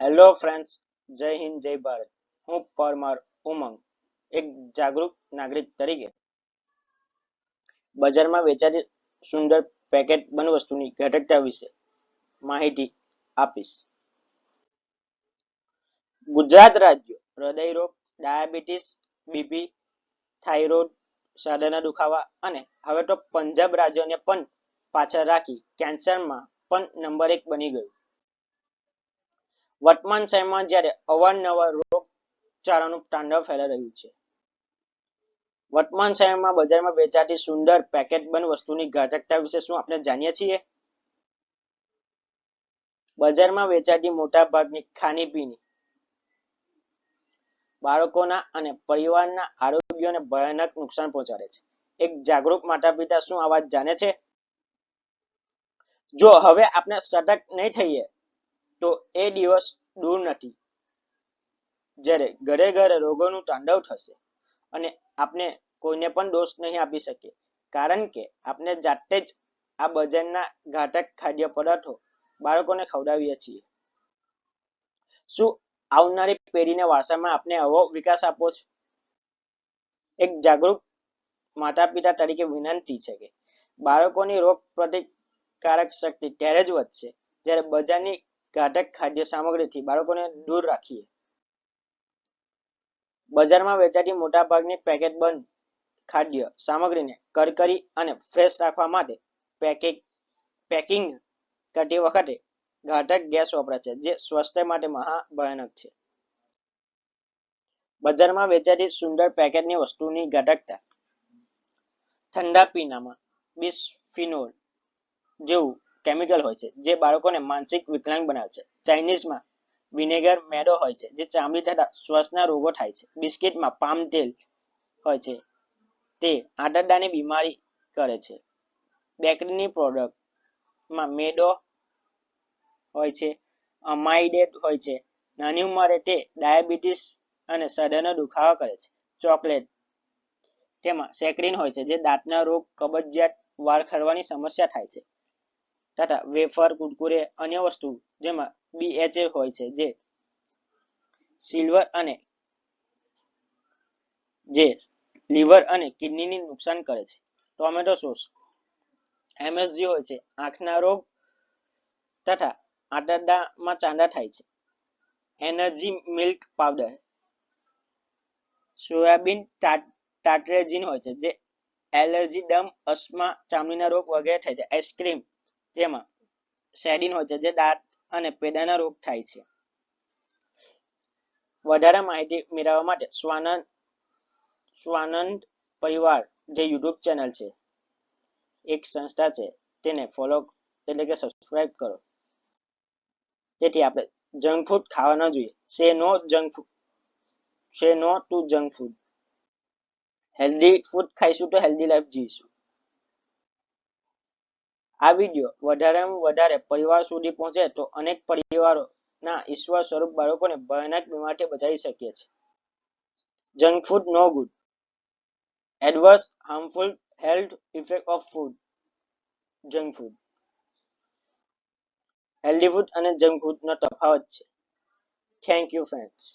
Hello friends જય હિન્દ, જય ભારત. હું પરમાર ઉમંગ, એક જાગૃત નાગરિક તરીકે. બજારમાં વેચાતી સુંદર પેકેટ બંધ વસ્તુની ઘટકતા વિશે માહિતી આપીશ. ગુજરાત રાજ્ય હૃદય રોગ, ડાયાબિટીસ, બીપી, થાઇરોઇડ સાદાના દુખાવા અને હવે તો પંજાબ રાજ્યને પણ પાછળ રાખી કેન્સરમાં પણ નંબર એક બની ગયું. વર્તમાન સમયમાં જ્યારે અવારનવાર રોગચાળાનું તાંડવ ફેલાઈ રહ્યું છે. વર્તમાન સમયમાં બજારમાં વેચાતી સુંદર પેકેટ વસ્તુની ઘાતકતા વિશે શું આપણે જાણીએ છીએ? બજારમાં વેચાતી મોટા ભાગની ખાણીપીણી બાળકોના અને પરિવારના આરોગ્યને ભયાનક નુકસાન પહોંચાડે છે. એક જાગૃત માતા પિતા શું આ વાત જાણે છે? જો હવે આપણે સતર્ક નહીં થઈએ તો એ દિવસ દૂર નથી. જ્યારે ઘરે ઘરે રોગોનું તાંડવ થશે અને આપણે કોઈને પણ દોષ નહીં આપી શકીએ કારણ કે આપણે જાતે જ આ બજારના ઘાતક ખાદ્ય પદાર્થો બાળકોને ખવડાવીએ છીએ. શું આવનારી પેઢીને વારસામાં આપણે આવો વિકાસ આપવો છે? એક જાગૃત માતા પિતા તરીકે વિનંતી છે કે બાળકોની રોગ પ્રતિકારક શક્તિ ત્યારે જ વધશે જ્યારે બજારની ઘાતક ખાદ્ય સામગ્રીથી બાળકોને દૂર રાખીએ. બજારમાં વેચાતી મોટાભાગની પેકેટ બંધ ખાદ્ય સામગ્રીને કરકરી અને ફ્રેશ રાખવા માટે પેકેટ પેકિંગ કરતી વખતે ઘાતક ગેસ વપરાય છે, જે સ્વાસ્થ્ય માટે મહા ભયાનક છે. બજારમાં વેચાતી સુંદર પેકેટની વસ્તુની ઘાતકતા ઠંડા પીણામાં બિસ્ફિનોલ જેવું કેમિકલ હોય છે, જે બાળકોને માનસિક વિકલાંગ બનાવે છે. ચાઇનીઝમાં વિનેગર મેદો હોય છે, જે ચામડી તથા શ્વાસના રોગો થાય છે. બિસ્કિટમાં પામ તેલ હોય છે, તે આંતરડાની બીમારી કરે છે. બેકરીની પ્રોડક્ટમાં મેદો હોય છે અમાઇડેટ હોય છે. નાની ઉંમરે તે ડાયાબિટીસ અને સદનો દુખાવો કરે છે. ચોકલેટ તેમાં સેક્રિન હોય છે, જે દાંતના રોગ, કબજિયાત, વાળ ખરવાની સમસ્યા થાય છે. તથા વેફર, કુરકુરે, અન્ય વસ્તુ જેમાં બીએચએ હોય છે, જે સિલ્વર અને જે લીવર અને કિડનીની નુકસાન કરે છે. ટોમેટો સોસ એમએસજી હોય છે, આંખના રોગ તથા આંતરડામાં ચાંદા થાય છે. એનર્જી મિલ્ક પાવડર સોયાબીન ટાટરેજીન હોય છે, જે એલર્જી દમ અસ્મા ચામડીના રોગ વગેરે થાય છે. આઈસ્ક્રીમ જેમાં સેડિન હોય છે, જે દાંત અને પેડાના રોગ થાય છે. વધારે માહિતી મેળવવા માટે સ્વાનંદ સ્વાનંદ પરિવાર જે યુટ્યુબ ચેનલ છે, એક સંસ્થા છે, તેને ફોલો એટલે કે સબસ્ક્રાઇબ કરો. તેથી આપણે જંક ફૂડ ખાવા ન જોઈએ. સે no junk food say no to junk food healthy food ખાઈશું તો હેલ્ધી લાઈફ જીવીશું. આ વીડિયો વધારેમાં વધારે પરિવાર સુધી પહોંચે તો અનેક પરિવારોના ઈશ્વર સ્વરૂપ બાળકોને ભયાનક બીમારીથી બચાવી શકીએ છીએ junk food no good adverse harmful health effect of food junk food healthy food અને જંક ફૂડનો તફાવત છે. Thank you friends